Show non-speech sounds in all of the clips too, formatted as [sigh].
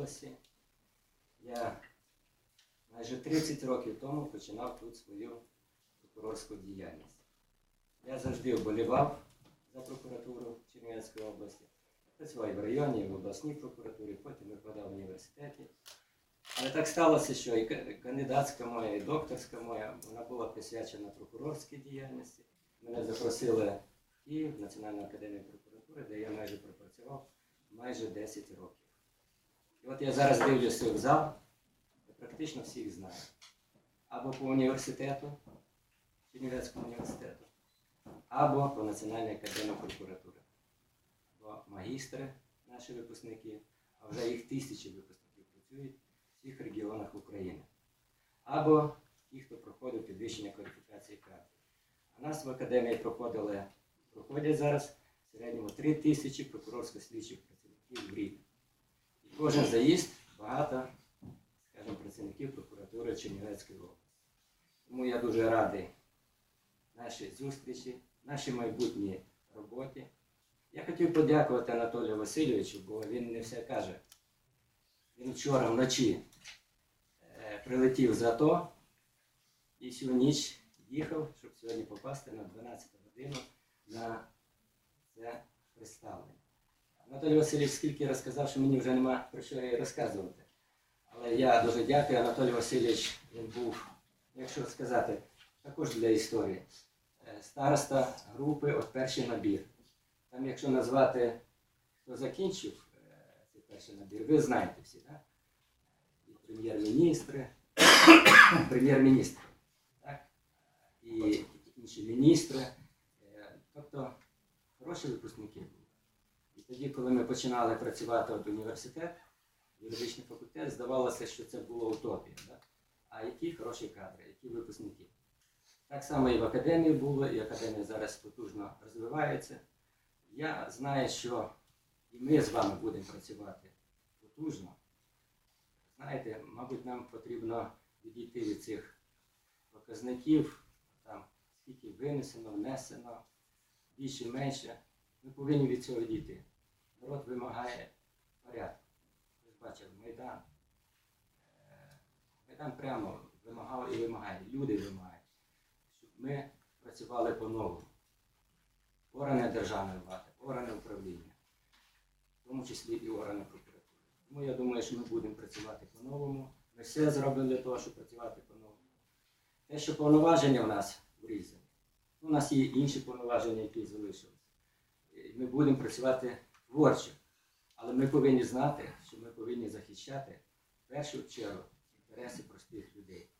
області. Я майже 30 років тому починав тут свою прокурорську діяльність. Я завжди вболівав за прокуратуру Чернівецької області. Працював і в районі, і в обласній прокуратурі, потім викладав в університеті. Але так сталося, що і кандидатська моя, і докторська моя, вона була присвячена прокурорській діяльності. Мене запросили Київ, в Національну академію прокуратури, де я майже пропрацював майже 10 років. І от я зараз дивлюся в зал, я практично всіх знаю. Або по університету, Чернівецькому університету, або по Національній академії прокуратури. Бо магістри, наші випускники, а вже їх тисячі випускників працюють в всіх регіонах України. Або ті, хто проходив підвищення кваліфікації кадрів. А нас в академії проходили, проходять зараз в середньому 3 тисячі прокурорсько-слідчих працівників в рік. Кожен заїзд багато, скажімо, працівників прокуратури Чернівецької області. Тому я дуже радий нашій зустрічі, нашій майбутній роботі. Я хотів подякувати Анатолію Васильовичу, бо він не все каже. Він вчора вночі е, прилетів з АТО і всю ніч їхав, щоб сьогодні попасти на 12 годину на це представлення. Анатолій Васильович скільки розказав, що мені вже нема про що і розказувати. Але я дуже дякую. Анатолій Васильович, він був, якщо сказати, також для історії. е, Староста групи от перший набір. Там, якщо назвати, хто закінчив е, цей перший набір, ви знаєте всі, так? І прем'єр-міністри, [coughs] прем'єр-міністр, так? І інші міністри. Е, Тобто хороші випускники тоді, коли ми починали працювати от університет, юридичний факультет, здавалося, що це було утопія. Да? А які хороші кадри, які випускники. Так само і в академії було, і академія зараз потужно розвивається. Я знаю, що і ми з вами будемо працювати потужно. Знаєте, мабуть, нам потрібно відійти від цих показників, там, скільки винесено, внесено, більше, менше. Ми повинні від цього відійти. Народ вимагає порядку. Ви ж бачили, Майдан. Е, Майдан прямо вимагав і вимагає, люди вимагають, щоб ми працювали по-новому. Органи державної влади, органи управління, в тому числі і органи прокуратури. Тому я думаю, що ми будемо працювати по-новому. Ми все зробимо для того, щоб працювати по-новому. Те, що повноваження у нас урізані, ну, у нас є інші повноваження, які залишилися. І Ми будемо працювати творчо, але ми повинні знати, що ми повинні захищати в першу чергу інтереси простих людей,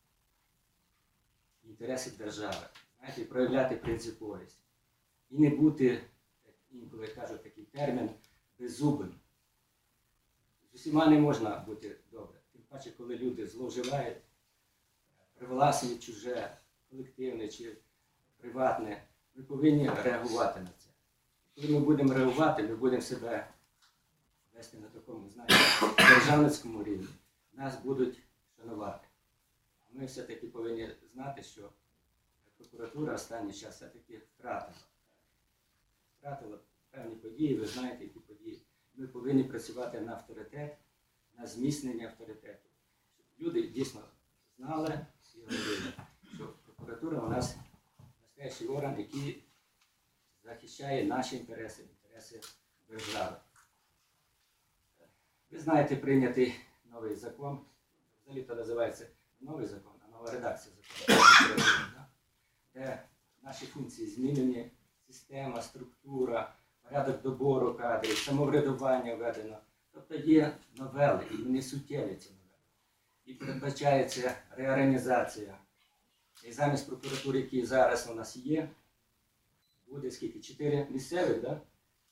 інтереси держави, знаєте, проявляти принциповість. І не бути, як інколи кажуть такий термін, беззубим. З усіма не можна бути добре. Тим паче, коли люди зловживають, привласнюють чуже, колективне чи приватне, ми повинні реагувати на це. Коли ми будемо реагувати, ми будемо себе вести на такому, знаєте, державницькому рівні. Нас будуть шанувати. А ми все-таки повинні знати, що прокуратура останній час все-таки втратила. Втратила певні події, ви знаєте, які події. Ми повинні працювати на авторитет, на зміцнення авторитету. Щоб люди дійсно знали і говорили, що прокуратура у нас настоящий орган, який захищає наші інтереси, інтереси держави. Ви знаєте, прийнятий новий закон, взагалі то називається новий закон, а нова редакція закону, де наші функції змінені, система, структура, порядок добору кадрів, самоврядування введено. Тобто є новели, і вони суттєві ці новели. І передбачається реорганізація. І замість прокуратури, які зараз у нас є, буде скільки? Чотири місцевих, да?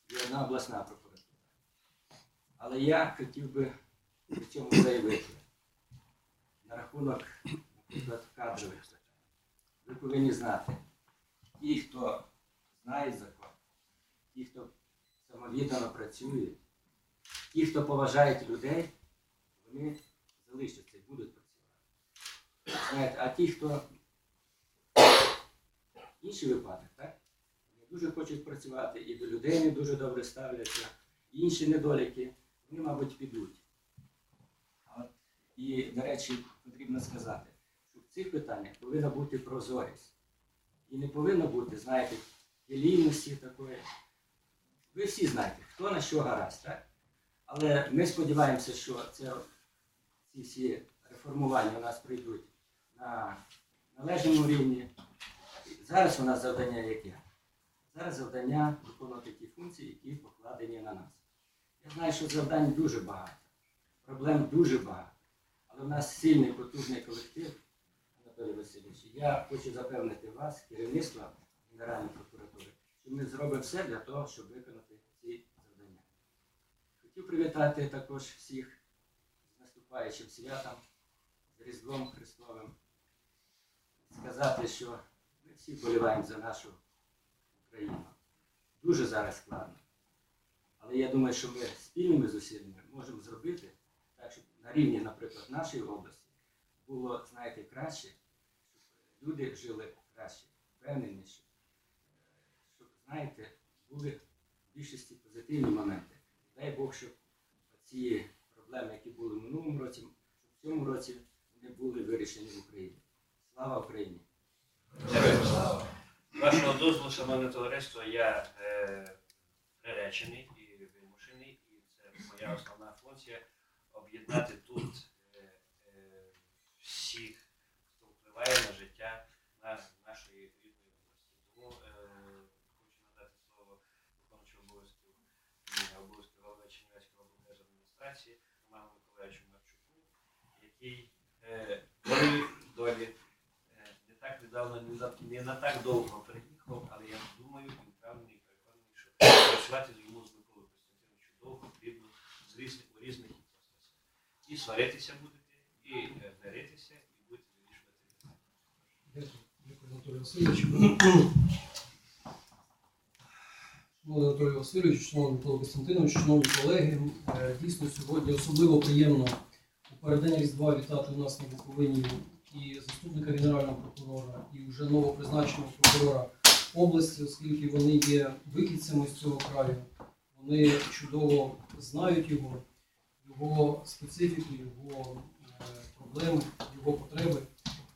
і одна обласна прокуратура. Але я хотів би при цьому заявити на рахунок, наприклад, кадрових. Ви повинні знати, ті, хто знає закон, ті, хто самовіддано працює, ті, хто поважають людей, вони залишаться і будуть працювати. Знаєте, а ті, хто інший випадок, так? Дуже хочуть працювати і до людей не дуже добре ставляться, інші недоліки, вони, мабуть, підуть. І, до речі, потрібно сказати, що в цих питаннях повинна бути прозорість. І не повинно бути, знаєте, келійності такої. Ви всі знаєте, хто на що гаразд, так? Але ми сподіваємося, що це, ці всі реформування у нас прийдуть на належному рівні. Зараз у нас завдання яке? Зараз завдання виконувати ті функції, які покладені на нас. Я знаю, що завдань дуже багато, проблем дуже багато. Але в нас сильний, потужний колектив, Анатолій Васильович. Я хочу запевнити вас, керівництво Генеральної прокуратури, що ми зробимо все для того, щоб виконати ці завдання. Хотів привітати також всіх з наступаючим святом, з Різдвом Христовим. Сказати, що ми всі вболіваємо за нашу Україну. Дуже зараз складно. Але я думаю, що ми спільними зусиллями можемо зробити так, щоб на рівні, наприклад, нашої області було, знаєте, краще, щоб люди жили краще, впевненіше, щоб, знаєте, були в більшості позитивні моменти. Дай Бог, щоб ці проблеми, які були в минулому році, щоб в цьому році вони були вирішені в Україні. Слава Україні! З Вашого дозволу, шановне товариство, я е, приречений і вимушений, і це моя основна функція об'єднати тут е, е, всіх, хто впливає на життя на, нашої рідної області. Тому е, хочу надати слово виконуючому обов'язків м, обов'язків голови Чернівецької облдержадміністрації Роману Миколаївичу Марчуку, який е, долі долі Е, не так недавно, не на, так довго приїхав, але я думаю, і впевнений, і переконаний, що працювати йому з Миколою Костянтиновичем довго потрібно з різних, у різних іпостасях. І сваритися будете, і е, миритися, і будете вирішувати. Дякую, Анатолій Васильович. Шановний Анатолій Микола Костянтинович, шановні колеги, е, дійсно сьогодні особливо приємно у переддень Різдва вітати у нас на Буковині і заступника Генерального прокурора, і вже новопризначеного прокурора області, оскільки вони є вихідцями з цього краю. Вони чудово знають його, його специфіку, його е, проблеми, його потреби.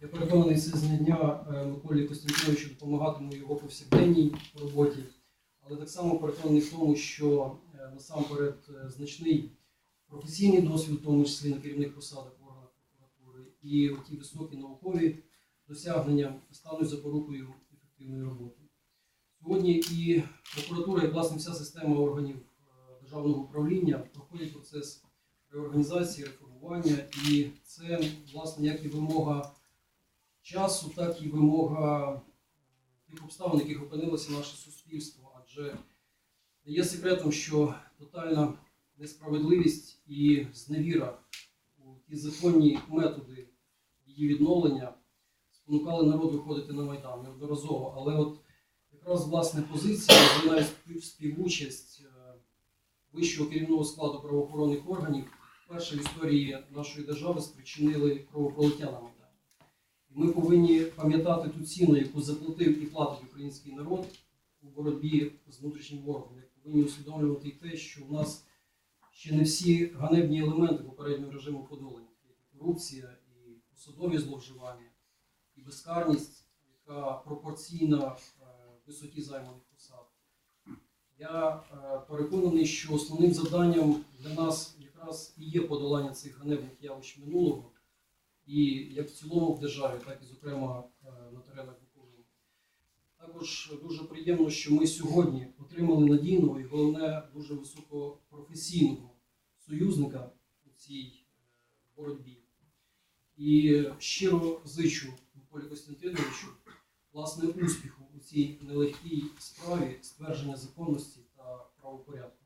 Я переконаний, це знання е, Миколі Костянтиновичу допомагатиме його повсякденній роботі, але так само переконаний в тому, що е, насамперед значний професійний досвід, в тому числі на керівних посадах і ті високі наукові досягнення стануть запорукою ефективної роботи. Сьогодні і прокуратура, і власне вся система органів е, державного управління проходять процес реорганізації, реформування, і це власне як і вимога часу, так і вимога тих обставин, яких опинилося наше суспільство. Адже не є секретом, що тотальна несправедливість і зневіра у ті законні методи її відновлення спонукали народ виходити на Майдан неодноразово. Але от якраз власне позиція, спів- співучасть е, вищого керівного складу правоохоронних органів вперше в історії нашої держави спричинили кровопролиття на Майдані. Ми повинні пам'ятати ту ціну, яку заплатив і платить український народ у боротьбі з внутрішнім ворогом. Як повинні усвідомлювати і те, що у нас ще не всі ганебні елементи попереднього режиму подолані. Корупція, і посадові зловживання, і безкарність, яка пропорційна е, висоті займаних посад. Я е, переконаний, що основним завданням для нас якраз і є подолання цих ганебних явищ минулого, і як в цілому в державі, так і зокрема е, на теренах Буковини. Також дуже приємно, що ми сьогодні отримали надійного і головне дуже високопрофесійного союзника у цій боротьбі. І щиро зичу Миколі Костянтиновичу власне успіху у цій нелегкій справі ствердження законності та правопорядку.